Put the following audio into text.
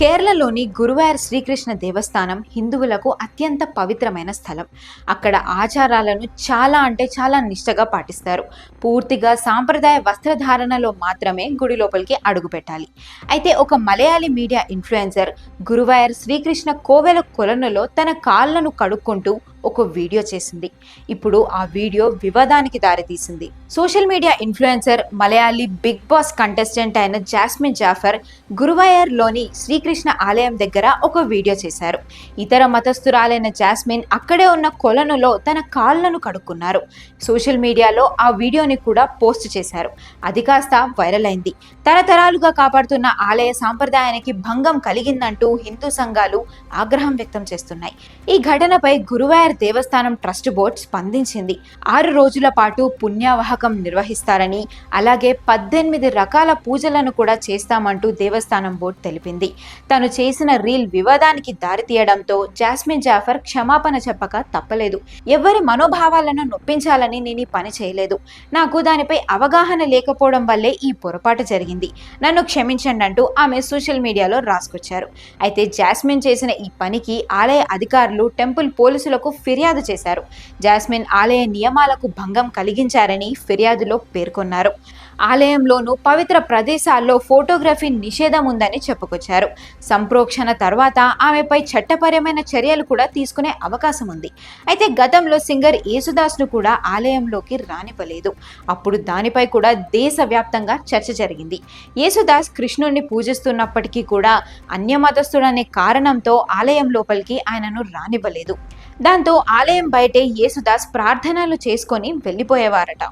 కేరళలోని గురువాయర్ శ్రీకృష్ణ దేవస్థానం హిందువులకు అత్యంత పవిత్రమైన స్థలం. అక్కడ ఆచారాలను చాలా అంటే చాలా నిష్టగా పాటిస్తారు. పూర్తిగా సాంప్రదాయ వస్త్రధారణలో మాత్రమే గుడి లోపలికి అడుగు పెట్టాలి. అయితే ఒక మలయాళీ మీడియా ఇన్ఫ్లుయెన్సర్ గురువాయర్ శ్రీకృష్ణ కోవెల కొలనులో తన కాళ్ళను కడుక్కుంటూ ఒక వీడియో చేసింది. ఇప్పుడు ఆ వీడియో వివాదానికి దారితీసింది. Social media influencer Malayali big boss contestant అయిన జాస్మిన్ జాఫర్ గురువాయర్లోని శ్రీకృష్ణ ఆలయం దగ్గర ఒక వీడియో చేశారు. ఇతర మతస్థురాలైన జాస్మిన్ అక్కడే ఉన్న కొలనులో తన కాళ్ళను కడుక్కున్నారు. సోషల్ మీడియాలో ఆ వీడియోని కూడా పోస్ట్ చేశారు. అది కాస్త వైరల్ అయింది. తరతరాలుగా కాపాడుతున్న ఆలయ సాంప్రదాయానికి భంగం కలిగిందంటూ హిందూ సంఘాలు ఆగ్రహం వ్యక్తం చేస్తున్నాయి. ఈ ఘటనపై గురువాయ దేవస్థానం ట్రస్ట్ బోర్డ్ స్పందించింది. ఆరు రోజుల పాటు పుణ్యావాహకం నిర్వహిస్తారని అలాగే పద్దెనిమిది రకాల పూజలను కూడా చేస్తామంటూ దేవస్థానం బోర్డు తెలిపింది. తను చేసిన రీల్ వివాదానికి దారితీయడంతో జాస్మిన్ జాఫర్ క్షమాపణ చెప్పక తప్పలేదు. ఎవరి మనోభావాలను నొప్పించాలని నేను ఈ పని చేయలేదు. నాకు దానిపై అవగాహన లేకపోవడం వల్లే ఈ పొరపాటు జరిగింది. నన్ను క్షమించండి అంటూ ఆమె సోషల్ మీడియాలో రాసుకొచ్చారు. అయితే జాస్మిన్ చేసిన ఈ పనికి ఆలయ అధికారులు టెంపుల్ పోలీసులకు ఫిర్యాదు చేశారు. జాస్మిన్ ఆలయ నియమాలకు భంగం కలిగించారని ఫిర్యాదులో పేర్కొన్నారు. ఆలయంలోనూ పవిత్ర ప్రదేశాల్లో ఫోటోగ్రఫీ నిషేధం ఉందని చెప్పుకొచ్చారు. సంప్రోక్షణ తర్వాత ఆమెపై చట్టపరమైన చర్యలు కూడా తీసుకునే అవకాశం ఉంది. అయితే గతంలో సింగర్ యేసుదాస్ను కూడా ఆలయంలోకి రానివ్వలేదు. అప్పుడు దానిపై కూడా దేశవ్యాప్తంగా చర్చ జరిగింది. యేసుదాస్ కృష్ణుణ్ణి పూజిస్తున్నప్పటికీ కూడా అన్యమతస్థుడనే కారణంతో ఆలయం లోపలికి ఆయనను రానివ్వలేదు. దాంతో ఆలయం బయటే యేసుదాస్ ప్రార్థనలు చేసుకొని వెళ్ళిపోయేవారట